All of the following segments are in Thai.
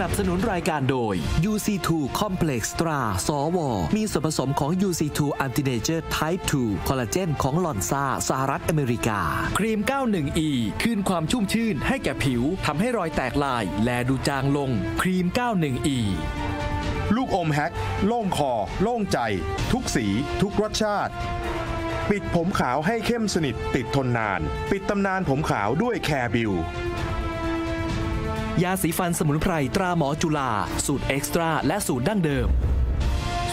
นับสนุนรายการโดย UC2 Complex Stra สว มีส่วนผสมของ UC2 Anti-Nature Type 2 คอลลาเจนของลอนซาสหรัฐอเมริกา ครีม 91E คืนความชุ่มชื่นให้แก่ผิวทำให้รอยแตกลาย แลดูจางลง ครีม 91E ลูกอมแฮกโล่งคอ โล่งใจ ทุกสี ทุกรสชาติ ปิดผมขาวให้เข้มสนิทติดทนนาน ปิดตำนานผมขาวด้วยแคร์บิว ยาสีฟันสมุนไพรตราหมอจุฬาสูตรเอ็กซ์ตร้าและสูตรดั้งเดิม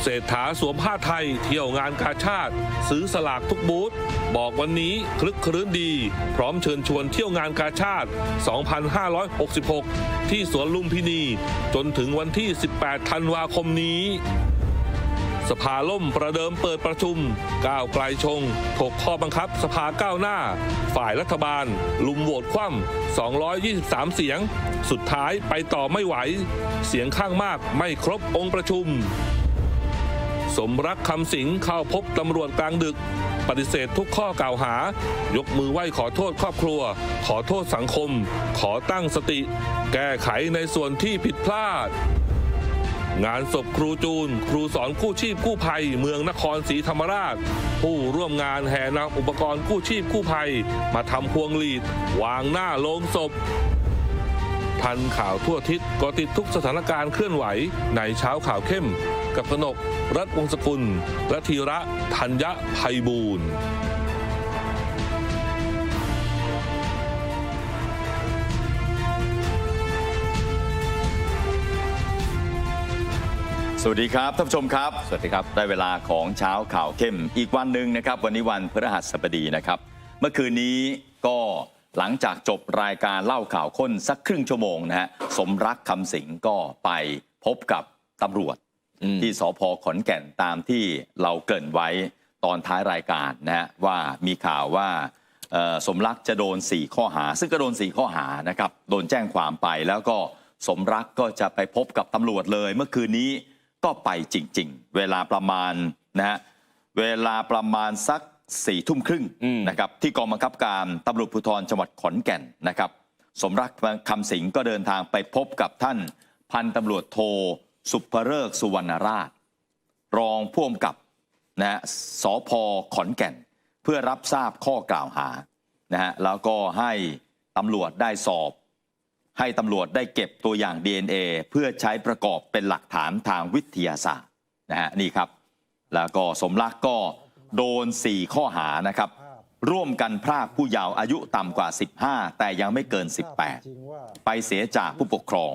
เศรษฐาสวมผ้าไทยเที่ยวงานกาชาติ ซื้อสลากทุกบูธบอกวันนี้คลึกครื้นดี พร้อมเชิญชวนเที่ยวงานกาชาติ 2566 ที่สวนลุมพินี จนถึงวันที่ 18 ธันวาคมนี้ สภาล่มประเดิมเปิดประชุม ก้าวไกลชง ถกข้อบังคับสภาก้าวหน้า ฝ่ายรัฐบาล ลุมโหวตคว่ำ223 เสียง สุดท้ายไปต่อไม่ไหว เสียงข้างมากไม่ครบองค์ประชุม สมรักคำสิงเข้าพบตำรวจกลางดึก ปฏิเสธทุกข้อกล่าวหา ยกมือไหว้ขอโทษครอบครัว ขอโทษสังคม ขอตั้งสติ แก้ไขในส่วนที่ผิดพลาด งานศพครูจูน ครูสอนกู้ชีพกู้ภัย เมืองนครศรีธรรมราช ผู้ร่วมงานแห่นำอุปกรณ์กู้ชีพกู้ภัย มาทำพวงหลีด วางหน้าโลงศพทันข่าวทั่วทิศก็ติดทุกสถานการณ์เคลื่อนไหว ในเช้าข่าวเข้ม กับกนก รัฐวงศ์สกุล และธีระธัญไพบูรณ์ สวัสดีครับท่านผู้ชมครับ สวัสดีครับ ได้เวลาของเช้าข่าวเข้ม อีกวันหนึ่งนะครับ วันนี้วันพฤหัสบดีนะครับ เมื่อคืนนี้ก็หลังจากจบรายการเล่าข่าวค้นสักครึ่งชั่วโมงนะฮะสมรักคำสิงก็ไปพบกับตำรวจที่สพขอนแก่นตามที่เราเกริ่นไว้ตอนท้ายรายการนะฮะว่ามีข่าวว่าเอ่อสมรักจะโดน 4 ข้อหา ซึ่งก็โดน 4 ข้อหานะครับโดนแจ้งความไปแล้วก็สมรักก็จะไปพบกับตำรวจเลย เมื่อคืนนี้ ก็ไปจริง ๆ เวลาประมาณนะฮะเวลาประมาณสักสี่ทุ่มครึ่งนะครับที่กองบังคับการตำรวจภูธรจังหวัดขอนแก่นนะครับ สมรักคำสิงก็เดินทางไปพบกับท่านพันตำรวจโทสุภเริกษ์สุวรรณราช รองผู้กำกับนะฮะสพขอนแก่น เพื่อรับทราบข้อกล่าวหานะฮะแล้วก็ให้ตำรวจได้สอบ ให้ตำรวจได้เก็บตัวอย่าง DNA เพื่อใช้ประกอบเป็นหลักฐานทางวิทยาศาสตร์นะฮะนี่ครับ แล้วก็สมรักก็โดน 4 ข้อหานะครับ ร่วมกันพรากผู้เยาว์อายุต่ำกว่า 15 แต่ยังไม่เกิน 18 ไปเสียจากผู้ปกครอง